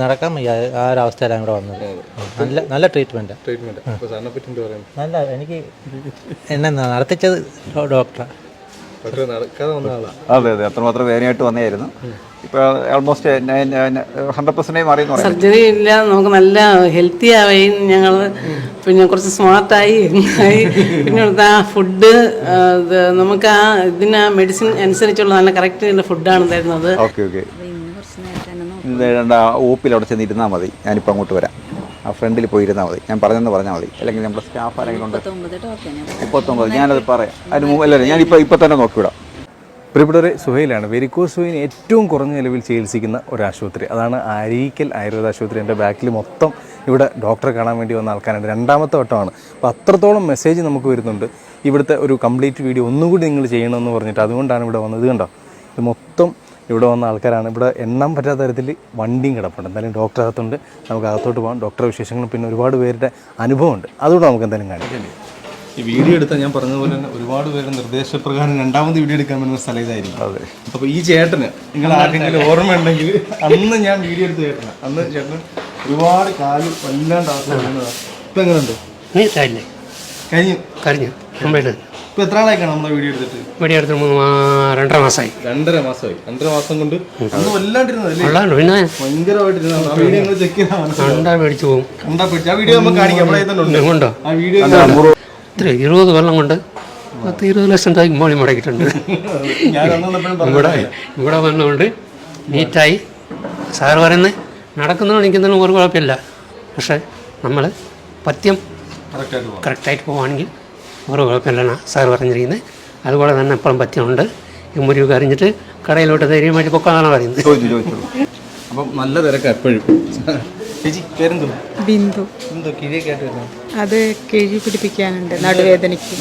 നടക്കാൻ വയ്യ. ആ ഒരു അവസ്ഥയിലാണ് ഇവിടെ വന്നത്. നല്ല നല്ല ട്രീറ്റ്മെന്റ് ട്രീറ്റ്മെന്റ് അപ്പോൾ സാറിനെ പറ്റി എന്താ പറയുന്നത് നല്ല എനിക്ക് എന്നെ നടത്തിച്ചത് ഡോക്ടറാണ് നടക്കാതെ വന്ന അതെ അതെ. അത്രമാത്രം വേദനയായിട്ട് വന്നായിരുന്നു ഇപ്പോൾ ഓൾമോസ്റ്റ് ഹൺഡ്രഡ് പെർസെന്റേജ് മാറിയെന്ന് പറയാം സർജറി ഇല്ല നമുക്ക് നല്ല ഹെൽത്തി ആവുകയും ഞങ്ങൾ പിന്നെ കുറച്ച് സ്മാർട്ടായി ആയി പിന്നെ ഇവിടുത്തെ ആ ഫുഡ് നമുക്ക് ആ ഇതിന് മെഡിസിൻ അനുസരിച്ചുള്ള നല്ല കറക്റ്റ് ഫുഡാണ് തരുന്നത്. ഓക്കെ ഓക്കെ ഓപ്പിൽ അവിടെ ചെന്നിരുന്നാൽ മതി. ഞാനിപ്പോൾ അങ്ങോട്ട് വരാം. ആ ഫ്രണ്ടിൽ പോയി ഇരുന്നാൽ മതി. ഞാൻ പറഞ്ഞെന്ന് പറഞ്ഞാൽ മതി. അല്ലെങ്കിൽ നമ്മുടെ സ്റ്റാഫ് ആരെങ്കിലും ഉണ്ട്. മുപ്പത്തൊമ്പത് ഞാനത് പറയാം. അതിന് മുമ്പ് അല്ലല്ല ഞാനിപ്പോൾ ഇപ്പോൾ തന്നെ നോക്കിവിടാം പ്രിയപ്പെട്ടവരെ സുഹൈലാണ്. വെരിക്കോസ് വെയിൻ ഏറ്റവും കുറഞ്ഞ നിലവിൽ ചികിത്സിക്കുന്ന ഒരു ആശുപത്രി. അതാണ് അരീക്കൽ ആയുർവേദ ആശുപത്രി. എന്റെ ബാക്കിൽ മൊത്തം ഇവിടെ ഡോക്ടറെ കാണാൻ വേണ്ടി വന്ന ആൾക്കാരുണ്ട്. രണ്ടാമത്തെ വട്ടമാണ്. അപ്പോൾ അത്രത്തോളം മെസ്സേജ് നമുക്ക് വരുന്നുണ്ട്. ഇവിടുത്തെ ഒരു കംപ്ലീറ്റ് വീഡിയോ ഒന്നുകൂടി നിങ്ങൾ ചെയ്യണമെന്ന് പറഞ്ഞിട്ട് അതുകൊണ്ടാണ് ഇവിടെ വന്നത്. കണ്ടോ? ഇത് മൊത്തം ഇവിടെ വന്ന ആൾക്കാരാണ്. ഇവിടെ എണ്ണം പറ്റാത്ത തരത്തിൽ വണ്ടിയും കിടപ്പുണ്ട്. എന്തായാലും ഡോക്ടർ അകത്തുണ്ട്. നമുക്ക് അകത്തോട്ട് പോകാം. ഡോക്ടറെ വിശേഷങ്ങളും പിന്നെ ഒരുപാട് പേരുടെ അനുഭവമുണ്ട്. അതുകൊണ്ട് നമുക്ക് എന്തായാലും കാണിക്കാം. ഈ വീഡിയോ എടുത്താൽ ഞാൻ പറഞ്ഞതുപോലെ തന്നെ ഒരുപാട് പേര് നിർദ്ദേശപ്രകാരം രണ്ടാമത് വീഡിയോ എടുക്കാൻ പറ്റുന്ന സ്ഥലം ഇതായിരിക്കും അതെ. അപ്പോൾ ഈ ചേട്ടന് നിങ്ങൾ ആരെങ്കിലും ഓർമ്മ ഉണ്ടെങ്കിൽ അന്ന് ഞാൻ വീഡിയോ എടുത്ത ചേട്ടനാണ്. അന്ന് ചേട്ടൻ ഒരുപാട് കാൽ വല്ലാണ്ട് അവസ്ഥ ഇപ്പൊ ഇപ്പം എങ്ങനെയുണ്ട് കഴിഞ്ഞു. കഴിഞ്ഞു. കഴിഞ്ഞു. കരഞ്ഞു മുമ്പേട്ട് ഇപ്പം എത്ര നാളായിക്കാണ് നമ്മളെ വീഡിയോ എടുത്തിട്ട്? വീഡിയോ മൂന്ന് മാ- രണ്ടര മാസമായി. രണ്ടര മാസമായി. രണ്ടര മാസം കൊണ്ട് അന്ന് വല്ലാണ്ടിരുന്നതല്ലേ? ഉള്ളതാണ് പിന്നെ ഭയങ്കരമായിട്ടിരുന്നതാണ്. ആ വീഡിയോ നിങ്ങൾ ചെക്ക് ചെയ്താൽ മനസ്സിലാവും. മേടിച്ചു പോകും. കണ്ടാ പിടിച്ച്. ആ വീഡിയോ നമുക്ക് കാണിക്കാം. നമ്മളെ തന്നെ ഉണ്ട്. കൊണ്ടോ ആ വീഡിയോ ഇത്ര ഇരുപത് കൊല്ലം കൊണ്ട് പത്ത് ഇരുപത് ലക്ഷം രൂപ മോളി മുടക്കിയിട്ടുണ്ട്. ഞാൻ ഇവിടെ ഇവിടെ വന്നുകൊണ്ട് നീറ്റായി. സാറ് പറയുന്നത് നടക്കുന്നതോ നിൽക്കുന്നതിനും ഒരു കുഴപ്പമില്ല. പക്ഷേ നമ്മൾ പത്യം കറക്റ്റായിട്ട് പോകാം കറക്റ്റായിട്ട് പോവുകയാണെങ്കിൽ ഒരു കുഴപ്പമില്ലാണ് സാറ് പറഞ്ഞിരിക്കുന്നത്. അതുപോലെ തന്നെ എപ്പോഴും പറ്റിയുണ്ട്. ഈ മുറിവ് കറിഞ്ഞിട്ട് കടയിലോട്ട് ധൈര്യമായിട്ട് പൊക്കാന്നാണ് പറയുന്നത്. അപ്പം നല്ല തിരക്കാണ് എപ്പോഴും. ബിന്ദു. അത് കിഴി പിടിപ്പിക്കാനുണ്ട്. നടുവേദനയ്ക്ക്.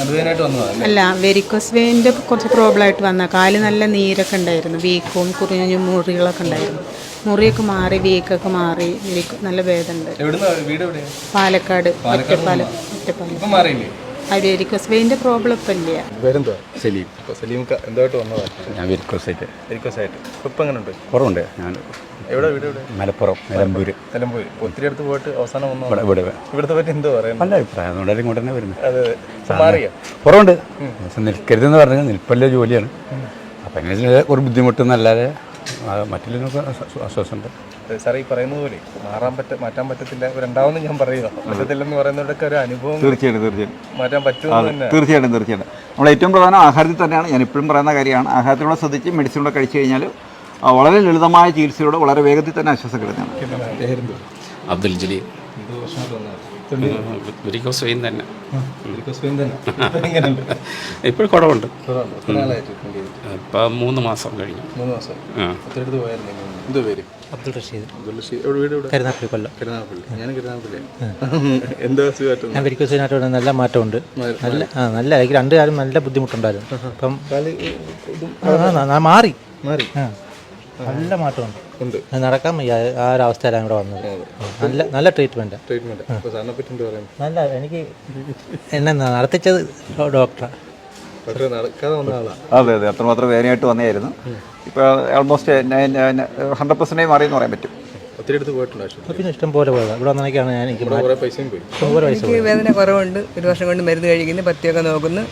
അല്ല? വെരിക്കോസ് വെയിന്റെ കുറച്ച് പ്രോബ്ലം ആയിട്ട് വന്ന കാൽ നല്ല നീരൊക്കെ ഉണ്ടായിരുന്നു. വീക്കവും കുറിഞ്ഞു മുറികളൊക്കെ ഉണ്ടായിരുന്നു. മുറിയൊക്കെ മാറി വീക്കൊക്കെ മാറി നല്ല വേദന ഉണ്ട് എവിടുന്ന? വീട് എവിടെയാണ് പാലക്കാട് ഒറ്റപ്പാലം ഒറ്റപ്പാലം. വെരിക്കോസ് വെയിന്റെ പ്രോബ്ലം ഇപ്പം ഇല്ല. പേരെന്തോ സലീം. അപ്പോൾ സലീം എന്തായിട്ട് വന്നതാണ് ഞാൻ വിരിക്കോസായിട്ട് വെരിക്കോസായിട്ട്. ഇപ്പം എങ്ങനെയുണ്ട് കുറവുണ്ട്. ഞാൻ എവിടെ വീട് എവിടെ? മലപ്പുറം നിലമ്പൂര്. നിലമ്പൂർ ഒത്തിരി അടുത്ത് പോയിട്ട് അവസാനം വന്നു ഇവിടെ ഇവിടെ ഇവിടുത്തെ പറ്റി എന്തോ പറയുന്നത്? നല്ല അഭിപ്രായം. അതുകൊണ്ടാണ് ഇങ്ങോട്ട് തന്നെ വരുന്നത്. അത് മാറിയോ? കുറവുണ്ട്. പക്ഷെ നിൽക്കരുതെന്ന് പറഞ്ഞാൽ നിൽപ്പല്ല ജോലിയാണ്. അപ്പം എങ്ങനെ വെച്ചാൽ ഒരു ബുദ്ധിമുട്ടെന്നല്ലാതെ മറ്റുള്ളതിനൊക്കെ ആശ്വാസമുണ്ട് സാർ ഈ പറയുന്നത് പോലെ മാറാൻ പറ്റ മാറ്റാൻ പറ്റത്തില്ല. രണ്ടാമെന്ന് ഞാൻ പറയുക പറ്റത്തില്ലെന്ന് പറയുന്നതൊക്കെ ഒരു അനുഭവം തീർച്ചയായിട്ടും തീർച്ചയായിട്ടും. മാറ്റാൻ പറ്റുമെന്ന് തന്നെ. തീർച്ചയായിട്ടും തീർച്ചയായിട്ടും. നമ്മൾ ഏറ്റവും പ്രധാനം ആഹാരത്തിൽ തന്നെയാണ്. ഞാൻ ഇപ്പോഴും പറയുന്ന കാര്യമാണ്. ആഹാരത്തിലൂടെ ശ്രദ്ധിച്ച് മെഡിസിനൂടെ കഴിച്ചു കഴിഞ്ഞാൽ വളരെ ലളിതമായ ചികിത്സയോട് വളരെ വേഗത്തിൽ തന്നെ ആശ്വാസം കിട്ടുന്നതാണ് അബ്ദുൽ ജലീൽ. ഒരിക്കൽ വെയിൻ തന്നെ. ഇപ്പോൾ കുറവുണ്ട്? ഇപ്പം മൂന്ന് മാസം കഴിഞ്ഞു. മൂന്ന് മാസം. എന്തോ പേര്? അബ്ദുൾ റഷീദ്. അബ്ദുൾ റഷീദ്. എവിടെ വീട് കരുനാപ്പള്ളി കൊല്ലം. എന്താ ഞാൻ വെരിക്കോസിനായിട്ട് നല്ല മാറ്റമുണ്ട്. നല്ല ആ നല്ല എനിക്ക് രണ്ട് കാലം നല്ല ബുദ്ധിമുട്ടുണ്ടായിരുന്നു. അപ്പം മാറി. മാറി. ആ. നല്ല മാറ്റമുണ്ട്. നടക്കാൻ വയ്യ. ആ ഒരു അവസ്ഥയിലാണ് ഇവിടെ വന്നത്. നല്ല നല്ല ട്രീറ്റ്മെന്റ് ട്രീറ്റ്മെന്റ് നല്ല എനിക്ക് എന്നെ നടത്തിച്ചത് ഡോക്ടറാണ് അതെ അതെ. അത്രമാത്രം വേദനയായിട്ട് വന്നായിരുന്നു ഇപ്പോൾ ഓൾമോസ്റ്റ് ഹൺഡ്രഡ് പെർസെന്റേ മാറി എന്ന് പറയാൻ പറ്റും. ഒത്തിരി അടുത്ത് പോയിട്ടുണ്ട് പിന്നെ ഇഷ്ടം പോലെ പോയത്. ഇവിടെ വന്നേക്കാണ് ഞാൻ എനിക്ക് വേദന കുറവുണ്ട്. ഒരു വർഷം കൊണ്ട് മരുന്ന് കഴിക്കുന്നു പത്തിയൊക്കെ നോക്കുന്നു.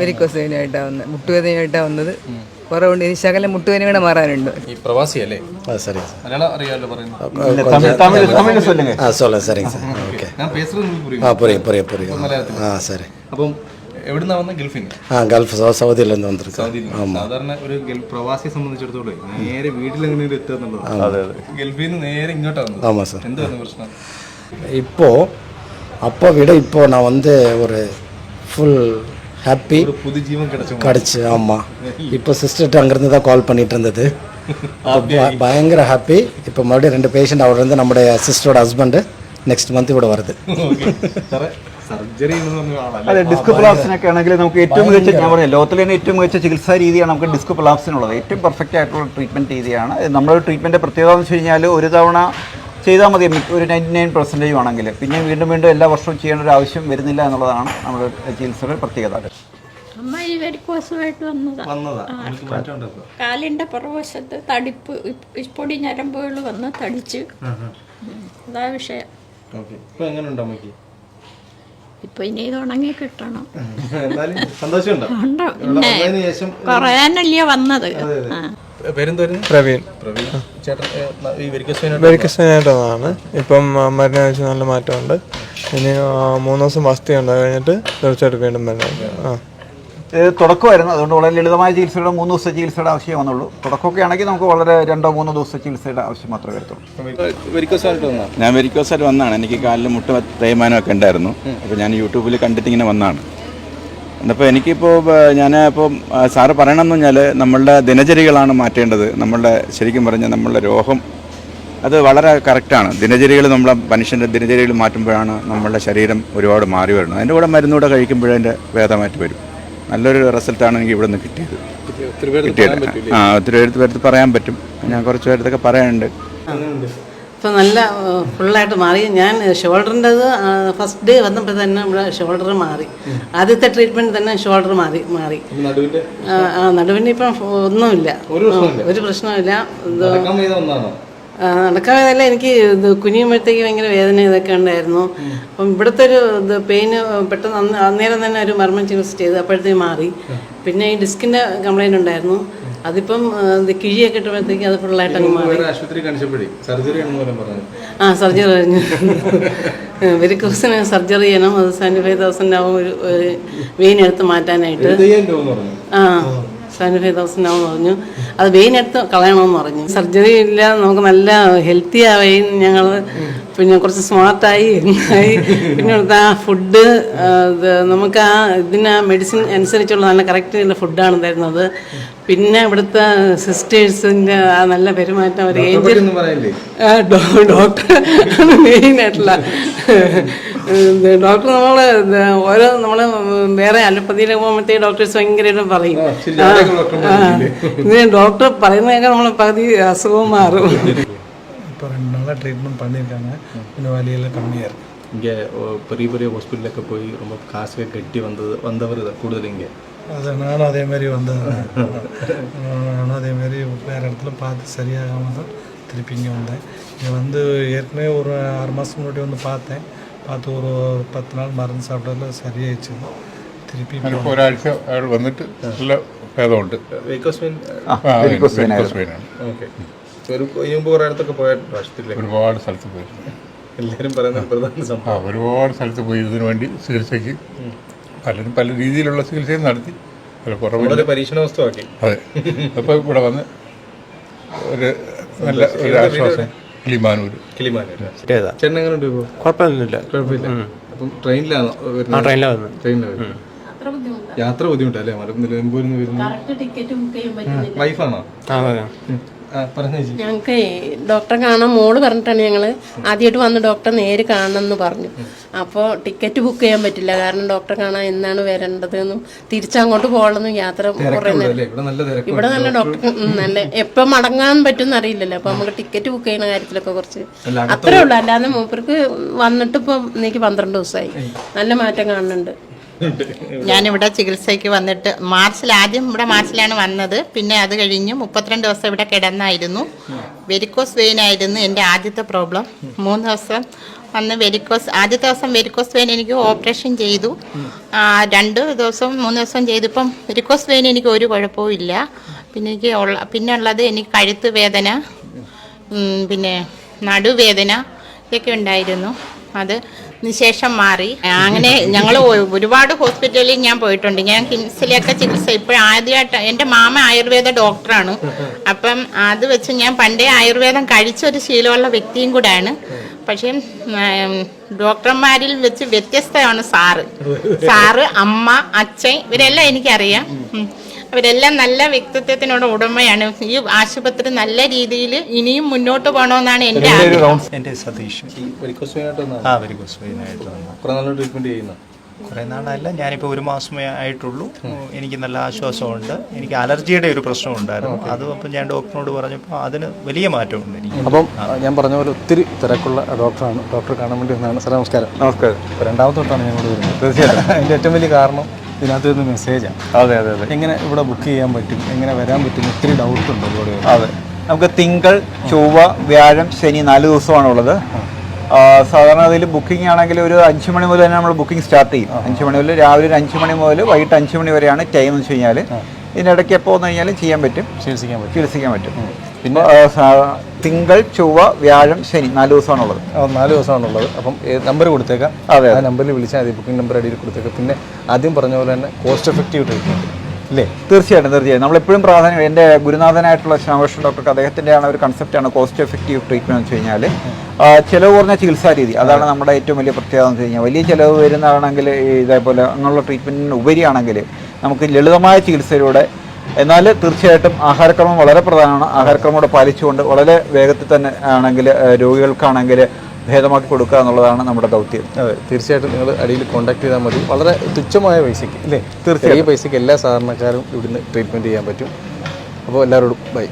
വെരിക്കോസിനായിട്ടാണ് വന്നത്. മുട്ടുവേദനയായിട്ടാണ് വന്നത്. കുറവുണ്ട്. ഇനി ശകലം മുട്ടുവേദന കൂടെ മാറാനുണ്ട്. ഈ പ്രവാസി അല്ലേ அது சரிங்க சார் അറിയാലോ சொல்லுங்க സാധാരണ ഒരു ഫുൾ നേരെ നേരെ പ്രശ്നം? வந்து ஒரு ஹாப்பி ഒരു പുതുജീവൻ കിടച്ചു கிடச்சி ஆமாம் இப்போ சிஸ்டர்கிட்ட அங்கேருந்து தான் கால் பண்ணிட்டு இருந்தது அப்போ ப- பயங்கர ஹாப்பி இப்போ மறுபடியும் ரெண்டு பேஷண்ட் அவர் வந்து நம்முடைய சிஸ்டரோட ஹஸ்பண்ட் നെക്സ്റ്റ് മന്ത് ഇവിടെ വരുത് സാറേ സർജറി എന്ന് പറഞ്ഞ ആളല്ല അതെ ഡിസ്ക് പ്ലാപ്സിനൊക്കെ ആണെങ്കിൽ നമുക്ക് ഏറ്റവും മികച്ച ഞാൻ പറഞ്ഞ ലോകത്തിലെ തന്നെ ഏറ്റവും മികച്ച ചികിത്സാ രീതിയാണ് നമുക്ക് ഡിസ്ക് പ്ലാപ്സിനുള്ളത് ഏറ്റവും പെർഫെക്റ്റ് ആയിട്ടുള്ള ട്രീറ്റ്മെൻറ്റ് രീതിയാണ് ഇത് നമ്മുടെ ട്രീറ്റ്മെൻറ്റ് പ്രത്യേകത എന്ന് വെച്ച് കഴിഞ്ഞാൽ ഒരു തവണ ചെയ്താൽ മതി. ഒരു നയന്റി നയൻ പെർസെന്റേജ് ആണെങ്കിൽ പിന്നെ വീണ്ടും വീണ്ടും എല്ലാ വർഷവും ചെയ്യേണ്ട ഒരു ആവശ്യം വരുന്നില്ല എന്നുള്ളതാണ് നമ്മുടെ ചികിത്സയുടെ പ്രത്യേകത. അമ്മ ഈ വെരിക്കോസുമായിട്ട് കാലിന്റെ പുറവശത്ത് തടിപ്പ് പൊടി ഞരമ്പുകൾ വന്ന് തടിച്ച്. അതാ വിഷയം. ഓക്കെ. ഇപ്പൊ ഇനി ഇത് ഉണങ്ങി കിട്ടണം. കുറയാനല്ലേ വന്നത്. പ്രവീൺ. പ്രവീൺ. ചേട്ടൻ ഏ, ന- ഈ വെരിക്കോസ് ഇപ്പം മരുന്ന് കഴിച്ച് നല്ല മാറ്റമുണ്ട്. ഇനി മൂന്ന് ദിവസം വസ്തി ഉണ്ട് കഴിഞ്ഞിട്ട് തീർച്ചയായിട്ടും വീണ്ടും മരുന്ന് ആ. ഇത് തുടക്കമായിരുന്നു. അതുകൊണ്ട് വളരെ ലളിതമായ ചികിത്സയുടെ മൂന്ന് ദിവസത്തെ ചികിത്സയുടെ ആവശ്യം വന്നുള്ളൂ. തുടക്കമൊക്കെ ആണെങ്കിൽ നമുക്ക് വളരെ രണ്ടോ മൂന്നോ ദിവസത്തെ ചികിത്സയുടെ ആവശ്യം മാത്രമേ വരത്തുള്ളൂ. ഞാൻ വെരിക്കോസായിട്ട് വന്നാണ്. എനിക്ക് കാലിൽ മുട്ട തേയ്മാനമൊക്കെ ഉണ്ടായിരുന്നു. അപ്പോൾ ഞാൻ യൂട്യൂബിൽ കണ്ടിട്ട് ഇങ്ങനെ വന്നതാണ് അപ്പോൾ എനിക്കിപ്പോൾ ഞാൻ ഇപ്പം സാറ് പറയണമെന്ന് പറഞ്ഞാൽ നമ്മളുടെ ദിനചര്യകളാണ് മാറ്റേണ്ടത്. നമ്മളുടെ ശരിക്കും പറഞ്ഞാൽ നമ്മളുടെ രോഗം അത് വളരെ കറക്റ്റാണ് ദിനചര്യകൾ നമ്മളെ മനുഷ്യന്റെ ദിനചര്യകൾ മാറ്റുമ്പോഴാണ് നമ്മളുടെ ശരീരം ഒരുപാട് മാറി വരുന്നത്. അതിന്റെ കൂടെ മരുന്നൂടെ കഴിക്കുമ്പോഴതിന്റെ ഭേദമായിട്ട് വരും. നല്ലൊരു റിസൾട്ടാണ് എനിക്ക് ഇവിടെ നിന്ന് കിട്ടിയത്. കിട്ടിയത്? ആ ഒത്തിരി പേർക്ക് പറയാൻ പറ്റും. ഞാൻ കുറച്ച് പേരത്തൊക്കെ പറയാനുണ്ട്. ഇപ്പം നല്ല ഫുള്ളായിട്ട് മാറി. ഞാൻ ഷോൾഡറിന്റെത് ഫസ്റ്റ് ഡേ വന്നപ്പോൾ തന്നെ നമ്മുടെ ഷോൾഡർ മാറി. ആദ്യത്തെ ട്രീറ്റ്മെന്റ് തന്നെ ഷോൾഡർ മാറി മാറി. ആ, നടുവിന് ഇപ്പം ഒന്നുമില്ല. ഒരു പ്രശ്നമില്ല? നടക്കാതല്ല എനിക്ക് ഇത് കുനിയുമ്പോഴത്തേക്ക് ഭയങ്കര വേദന ഇതൊക്കെ ഉണ്ടായിരുന്നു. അപ്പം ഇവിടുത്തെ ഒരു ഇത് പെയിന് പെട്ടെന്ന് അന്ന് അന്നേരം തന്നെ ഒരു മർമ്മം ചികിത്സ ചെയ്ത് അപ്പോഴത്തേക്ക് മാറി. പിന്നെ ഈ ഡിസ്കിന്റെ കംപ്ലൈന്റ് ഉണ്ടായിരുന്നു. അതിപ്പം കിഴിയൊക്കെ ഇട്ടപ്പോഴത്തേക്ക് അത് ഫുള്ളായിട്ട് അങ്ങ് മാറി. ആശുപത്രി കാണിച്ചപ്പോഴേ സർജറി ആ സർജറി കഴിഞ്ഞു. വെരിക്കോസിന് സർജറി ചെയ്യണം. അത് സെവന്റി ഫൈവ് തൗസൻഡ് ആവും ഒരു വെയിൻ എടുത്ത് മാറ്റാനായിട്ട്. ആ. സെവന്റി ഫൈവ് തൗസൻഡ് ആവും പറഞ്ഞു. അത് വെയിൻ എടുത്ത് കളയണമെന്ന് പറഞ്ഞു. സർജറി ഇല്ല നമുക്ക് നല്ല ഹെൽത്തി ആവുകയും ഞങ്ങൾ പിന്നെ കുറച്ച് സ്മാർട്ടായി ആയി പിന്നെ ആ ഫുഡ് നമുക്ക് ആ ഇതിന് ആ മെഡിസിൻ അനുസരിച്ചുള്ള നല്ല കറക്റ്റ് ഫുഡാണ് തരുന്നത്. പിന്നെ ഇവിടുത്തെ സിസ്റ്റേഴ്സിന്റെ ആ നല്ല പെരുമാറ്റം ഒരു ഏജ് ഡോക്ടർ മെയിൻ ആയിട്ടുള്ള ഇത് ഡോക്ടർ നമ്മൾ ഓരോ നമ്മൾ വേറെ അലോപ്പതിയിലൊക്കെ പോകുമ്പോഴത്തേക്ക് ഡോക്ടേഴ്സ് ഭയങ്കരമായിട്ട് പറയും ശരി, ആ, അവിടെയൊക്കെ ഡോക്ടർമാർ ആ. ഇല്ലേ? ഇത് ഡോക്ടർ പറയുന്നതൊക്കെ നമ്മൾ പകുതി അസുഖവും മാറും இப்போ ரெண்டு நாளாக ட்ரீட்மெண்ட் பண்ணியிருக்காங்க இன்னும் வலியெல்லாம் கம்மியாக இருக்கு இங்கே பெரிய பெரிய ஹாஸ்பிட்டலுக்கு போய் ரொம்ப காசு கட்டி வந்தது வந்தவர் கூடுதல் இங்கே அது நானும் அதே மாதிரி வந்தேன் நானும் அதே மாதிரி வேறு இடத்துல பார்த்து சரியாகாம தான் திருப்பி இங்கே வந்தேன் இங்கே வந்து ஏற்கனவே ஒரு ஆறு மாதம் முன்னாடி வந்து பார்த்தேன் പത്ത് പത്ത് നാൾ മരുന്ന് സാപ്പിട്ടല്ല ശരിയായിച്ചു തിരുപ്പി ഒരാഴ്ച അയാൾ വന്നിട്ട് നല്ല ഭേദമുണ്ട്. ഒരുപാട് സ്ഥലത്ത് പോയി പ്രധാന സംഭവം. ഒരുപാട് സ്ഥലത്ത് പോയി ഇതിനു വേണ്ടി ചികിത്സയ്ക്ക് പലരും പല രീതിയിലുള്ള ചികിത്സയും നടത്തി. കുറവ് പരീക്ഷണ വസ്തുവാക്കി അതെ. അപ്പോൾ ഇവിടെ വന്ന് ഒരു നല്ല ഒരു ആശ്വാസം. കിളിമാനൂർ കിളിമാനൂർ ഏതാ? ചേട്ടൻ എങ്ങനെയുണ്ട് ഇപ്പോൾ കുഴപ്പമൊന്നുമില്ല. കുഴപ്പമില്ല. അപ്പം ട്രെയിനിലാണോ? ആ ട്രെയിനിലാണ് വന്നത് ട്രെയിനിലാണ് വരുന്നത്. യാത്ര ബുദ്ധിമുട്ടല്ലേ? മലപ്പുറം നിലമ്പൂരിൽ നിന്ന് വരുന്നത് ടിക്കറ്റ് ബുക്ക് ചെയ്യാൻ പറ്റുന്നില്ല. വൈഫാണോ ആ അതെ. ഞങ്ങൾക്ക് ഡോക്ടറെ കാണാൻ മോൾ പറഞ്ഞിട്ടാണ് ഞങ്ങൾ ആദ്യമായിട്ട് വന്ന് ഡോക്ടറെ നേര് കാണണമെന്ന് പറഞ്ഞു. അപ്പോൾ ടിക്കറ്റ് ബുക്ക് ചെയ്യാൻ പറ്റില്ല. കാരണം ഡോക്ടറെ കാണാൻ എന്നാണ് വരേണ്ടതെന്നും തിരിച്ചങ്ങോട്ട് പോകണമെന്നും യാത്ര കുറേ ഇവിടെ നല്ല ഡോക്ടർ നല്ല എപ്പം മടങ്ങാൻ പറ്റുമെന്ന് അറിയില്ലല്ലോ. അപ്പോൾ നമുക്ക് ടിക്കറ്റ് ബുക്ക് ചെയ്യുന്ന കാര്യത്തിലൊക്കെ കുറച്ച് അത്രേ ഉള്ളൂ. അല്ലാതെ മൂപ്പർക്ക് വന്നിട്ട് ഇപ്പൊ എനിക്ക് പന്ത്രണ്ട് ദിവസമായി നല്ല മാറ്റം കാണുന്നുണ്ട്. ഞാനിവിടെ ചികിത്സയ്ക്ക് വന്നിട്ട് മാർച്ചിൽ ആദ്യം ഇവിടെ മാർച്ചിലാണ് വന്നത്. പിന്നെ അത് കഴിഞ്ഞ് മുപ്പത്തിരണ്ട് ദിവസം ഇവിടെ കിടന്നായിരുന്നു. വെരിക്കോസ് വെയിൻ ആയിരുന്നു എന്റെ ആദ്യത്തെ പ്രോബ്ലം. മൂന്ന് ദിവസം വന്ന് വെരിക്കോസ് ആദ്യത്തെ ദിവസം വെരിക്കോസ് വെയിൻ എനിക്ക് ഓപ്പറേഷൻ ചെയ്തു. രണ്ട് ദിവസം മൂന്ന് ദിവസം ചെയ്തു ഇപ്പം വെരിക്കോസ് വെയിൻ എനിക്ക് ഒരു കുഴപ്പവും ഇല്ല. പിന്നെ എനിക്ക് ഉള്ള പിന്നെ ഉള്ളത് എനിക്ക് കഴുത്ത് വേദന പിന്നെ നടുവേദന ഇതൊക്കെ ഉണ്ടായിരുന്നു. അത് ശേഷം മാറി. അങ്ങനെ ഞങ്ങൾ ഒരുപാട് ഹോസ്പിറ്റലിൽ ഞാൻ പോയിട്ടുണ്ട്. ഞാൻ കിംസിലൊക്കെ ചികിത്സ ഇപ്പോഴാദ്യമായിട്ട് എന്റെ മാമ ആയുർവേദ ഡോക്ടറാണ്. അപ്പം അത് വെച്ച് ഞാൻ പണ്ടേ ആയുർവേദം കഴിച്ചൊരു ശീലമുള്ള വ്യക്തിയും കൂടെയാണ്. പക്ഷേ ഡോക്ടർമാരിൽ വെച്ച് വ്യത്യസ്തമാണ് സാറ്. സാറ് അമ്മ അച്ഛൻ ഇവരെല്ലാം എനിക്കറിയാം. അവരെല്ലാം നല്ല വ്യക്തിത്വത്തിനോട് ഉടമയാണ്. ഈ ആശുപത്രി നല്ല രീതിയിൽ ഇനിയും മുന്നോട്ട് പോകണമെന്നാണ് എന്റെ സതീഷ്. ആ വെരിക്കോസ് കുറേ നല്ല ട്രീറ്റ്മെന്റ് ചെയ്യുന്ന? കുറേ നാളല്ല ഞാനിപ്പോൾ ഒരു മാസമേ ആയിട്ടുള്ളൂ. എനിക്ക് നല്ല ആശ്വാസമുണ്ട്. എനിക്ക് അലർജിയുടെ ഒരു പ്രശ്നം ഉണ്ടായിരുന്നു. അത് അപ്പം ഞാൻ ഡോക്ടറിനോട് പറഞ്ഞപ്പോൾ അതിന് വലിയ മാറ്റമുണ്ട് എനിക്ക്. അപ്പം ഞാൻ പറഞ്ഞ പോലെ ഒത്തിരി തിരക്കുള്ള ഡോക്ടറാണ് ഡോക്ടർ കാണാൻ വേണ്ടി വന്നതാണ്. സാർ നമസ്കാരം. നമസ്കാരം. രണ്ടാമത്തെ തൊട്ടാണ് ഇവിടെ വരുന്നത്. തീർച്ചയായിട്ടും. അതിന്റെ ഏറ്റവും വലിയ കാരണം ഇതിനകത്ത് നിന്ന് മെസ്സേജാണ് അതെ അതെ അതെ. എങ്ങനെ ഇവിടെ ബുക്ക് ചെയ്യാൻ പറ്റും? എങ്ങനെ വരാൻ പറ്റും? ഒത്തിരി ഡൗട്ട് ഉണ്ട് ഒരുപാട് പേർക്ക്. അതെ. നമുക്ക് തിങ്കൾ ചൊവ്വ വ്യാഴം ശനി നാല് ദിവസമാണുള്ളത്. ആ, സാധാരണ അതിൽ ബുക്കിംഗ് ആണെങ്കിൽ ഒരു അഞ്ച് മണി മുതൽ തന്നെ നമ്മൾ ബുക്കിംഗ് സ്റ്റാർട്ട് ചെയ്യും. അഞ്ച് മണി മുതൽ രാവിലെ ഒരു അഞ്ച് മണി മുതൽ വൈകിട്ട് അഞ്ച് മണി വരെയാണ് ടൈം എന്ന് വെച്ച് കഴിഞ്ഞാൽ ഇതിനിടയ്ക്ക് എപ്പോൾ വന്നു കഴിഞ്ഞാലും ചെയ്യാൻ പറ്റും. ചികിത്സിക്കാൻ പറ്റും. ചികിത്സിക്കാൻ പറ്റും. പിന്നെ തിങ്കൾ ചൊവ്വ വ്യാഴം ശനി നാല് ദിവസമാണുള്ളത്. നാല് ദിവസമാണുള്ളത്. അപ്പം നമ്പർ കൊടുത്തേക്കാം. അതെ, ആ നമ്പറിൽ വിളിച്ചാൽ മതി. ബുക്കിംഗ് നമ്പർ അടിയിൽ കൊടുത്തേക്കാം. പിന്നെ ആദ്യം പറഞ്ഞ പോലെ തന്നെ കോസ്റ്റ് എഫക്റ്റീവ് ട്രീറ്റ്മെന്റ് അല്ലേ തീർച്ചയായിട്ടും തീർച്ചയായും നമ്മളെപ്പോഴും പ്രാധാന്യം എന്റെ ഗുരുനാഥനായിട്ടുള്ള ശ്യാമകൃഷ്ണൻ ഡോക്ടർക്ക് അദ്ദേഹത്തിന്റെ ആണ് ഒരു കൺസെപ്റ്റാണ് കോസ്റ്റ് എഫക്റ്റീവ് ട്രീറ്റ്മെന്റ് എന്ന് വെച്ച് കഴിഞ്ഞാൽ ചിലവ് കുറഞ്ഞ ചികിത്സാ രീതി. അതാണ് നമ്മുടെ ഏറ്റവും വലിയ പ്രത്യേകത എന്ന് വെച്ച് കഴിഞ്ഞാൽ. വലിയ ചിലവ് വരുന്നതാണെങ്കിൽ ഇതേപോലെ അങ്ങനെയുള്ള ട്രീറ്റ്മെന്റിന് ഉപരിയാണെങ്കിൽ നമുക്ക് ലളിതമായ ചികിത്സയിലൂടെ എന്നാൽ തീർച്ചയായിട്ടും ആഹാരക്രമം വളരെ പ്രധാനമാണ്. ആഹാരക്രമം കൂടെ പാലിച്ചുകൊണ്ട് വളരെ വേഗത്തിൽ തന്നെ ആണെങ്കിൽ രോഗികൾക്കാണെങ്കിൽ ഭേദമാക്കി കൊടുക്കുക എന്നുള്ളതാണ് നമ്മുടെ ദൗത്യം. അതെ തീർച്ചയായിട്ടും നിങ്ങൾ അടിയിൽ കോൺടാക്ട് ചെയ്താൽ മതി. വളരെ തുച്ഛമായ പൈസയ്ക്ക് അല്ലേ? തീർച്ചയായും. ഈ പൈസയ്ക്ക് എല്ലാ സാധാരണക്കാരും ഇവിടുന്ന് ട്രീറ്റ്മെന്റ് ചെയ്യാൻ പറ്റും. അപ്പോൾ എല്ലാവരോടും ബൈ